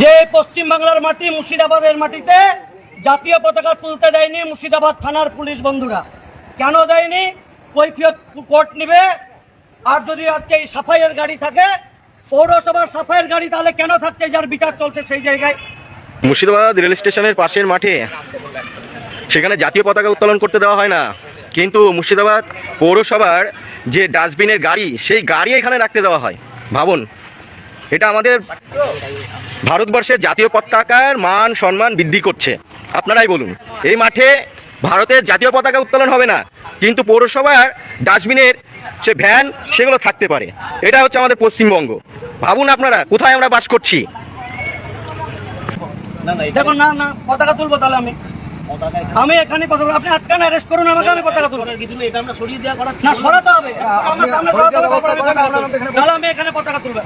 যে পশ্চিম বাংলার মাটি মুর্শিদাবাদের মাটিতে জাতীয় পতাকা তুলতে দেয়নি মুর্শিদাবাদ থানার পুলিশ বন্ধুরা। কেন দেয়নি? কৈফিয়ত কোর্ট নিবে। আর যদি আজকে এই সাফাইয়ের গাড়ি থাকে, পৌরসভার সাফাইয়ের গাড়ি, তাহলে কেন থাকছে? যার বিচার চলছে সেই জায়গায়। মুর্শিদাবাদ রেল স্টেশনের পাশের মাঠে সেখানে জাতীয় পতাকা উত্তোলন করতে দেওয়া হয় না। কিন্তু মুর্শিদাবাদ পৌরসভার যে ডাস্টবিনের গাড়ি, সেই গাড়ি এখানে রাখতে দেওয়া হয়। ভাবুন, এটা আমাদের ভারতবর্ষের জাতীয় পতাকার মান সম্মান বৃদ্ধি করছে। আপনারাই বলুন এই মাঠে ভারতের জাতীয় পতাকা উত্তোলন হবে না কিন্তু পৌরসভার ডাস্টবিনের সে ভ্যান সেগুলো থাকতে পারে। এটা হচ্ছে আমাদের পশ্চিমবঙ্গ। ভাবুন আপনারা কোথায় আমরা বাস করছি? দেখুন না না পতাকা তুলবো তাহলে আমি। আমি এখানে পতাকা আপনি আটকান অ্যারেস্ট করুন আমাকে আমি পতাকা তুলবো। না সরাতে হবে। আমার সামনে সরাতে হবে তারপর আমি পতাকা তুলবো। নাহলে আমি এখানে পতাকা তুলবো।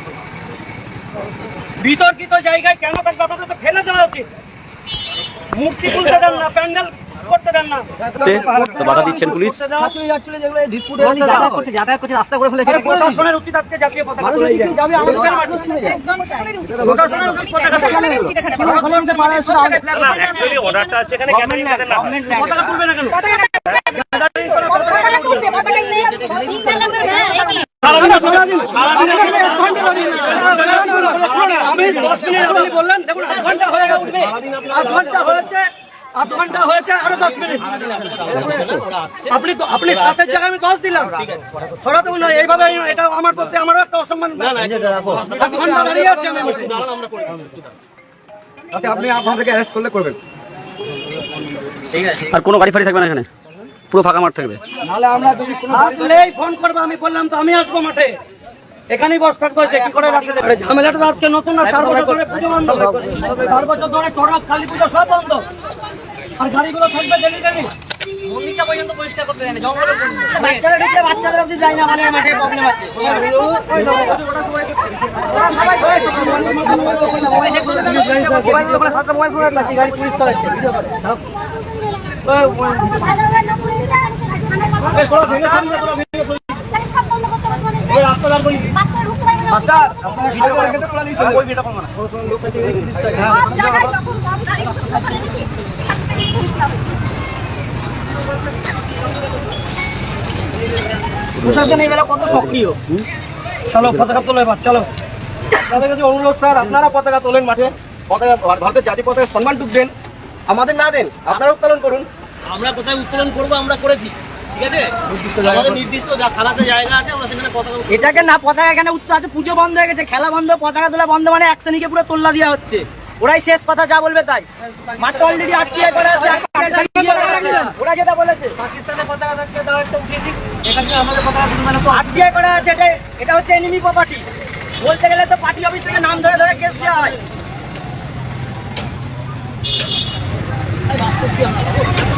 বিতর্কিত জায়গায় কেন থাকবে আপনাদের তো ফেলে দেওয়া উচিত? মূর্তি তুলতে দেন না প্যান্ডেল করতে দেন না। বাধা দিচ্ছেন পুলিশ? আরে প্রশাসনের উচিত আজকে জাতীয় পতাকা তুলে প্রশাসনের উচিত পতাকা পতাকা তুলবে না কেন? আমি দশ মিনিট আপনি বললেন দেখুন আধ ঘণ্টা হয়ে গেছে। আধ ঘণ্টা হয়েছে আধ ঘণ্টা হয়েছে আরও দশ মিনিট। আপনি তো আপনি সাতের জায়গায় আমি দশ দিলাম। সরাতে এইভাবে এটা আমার পক্ষে আমারও একটা অসম্মান আধ ঘণ্টা দাঁড়িয়ে আছে আমি। আপনি আপনাদেরকে অ্যারেস্ট করলে করবেন। আর কোনো গাড়ি ফাড়ি থাকবে না এখানে? পুরো ফাঁকা মাঠ থাকবে? নাহলে আমরা যদি ফোন করবে আমি বললাম তো আমি আসব মাঠে। এখানেই বস থাকব এসে কি করে রাখতে দেবে ঝামেলাটা আজকে নতুন না চার বছর ধরে পুজো বন্ধ চার বছর ধরে চড়ক কালী পুজো সব বন্ধ আর গাড়িগুলো থাকবে ডেলি ডেলি বাচ্চারা ঢুকলে বাচ্চাদের অব্দি যায় না মানে মাঠে প্রবলেম আছে পুলিশ চালাচ্ছে রাস্তা দাঁড় করিয়ে দিন। মাস্টার আপনারা সাড়ে বারো খেতে তোলা নিতে হবে। প্রশাসন এই বেলা কত সক্রিয়? চলো পতাকা তোলো এবার চলো। আপনাদের কাছে অনুরোধ স্যার আপনারা পতাকা তোলেন মাঠে। পতাকা ভারতের জাতীয় পতাকা সম্মানটুক দেন আমাদের না দেন আপনারা উত্তোলন করুন। আমরা কোথায় উত্তোলন করব আমরা করেছি। ঠিক আছে? আমাদের নির্দিষ্ট যা খেলাতে জায়গা আছে আমরা সেখানে পতাকা এটাকে না পতাকা এখানে উত্তর আছে পুজো বন্ধ হয়ে গেছে খেলা বন্ধ পতাকা তোলা বন্ধ মানে এক শ্রেণীকে পুরো তোল্লা দেওয়া হচ্ছে। ওরাই শেষ কথা যা বলবে তাই। মাঠটা অলরেডি আটকে করে আছে ওরা যেটা বলেছে। পাকিস্তানের পতাকা থাকলে দাও একটা উঠিয়ে দিক এখানে আমাদের পতাকা তুলবে না তো? আটকে করা আছে এটা এটা হচ্ছে এনিমি প্রপার্টি বলতে গেলে তো পার্টি অফিস থেকে নাম ধরে ধরে কেস দেওয়া হয়।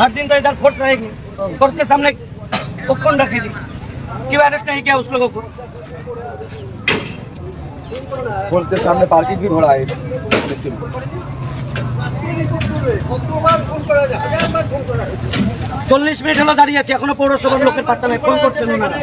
हर दिन तो इधर फोर्स रहेगी फोर्स के सामने वो कौन रखेगी क्यों अरेस्ट नहीं किया उस लोगों को फोर्स के सामने पार्किंग भी घोड़ा है চল্লিশ মিনিট হলো দাঁড়িয়ে আছে এখনো পৌরসভার লোকের পাত্তা নেই ফোন করছেন ওনারা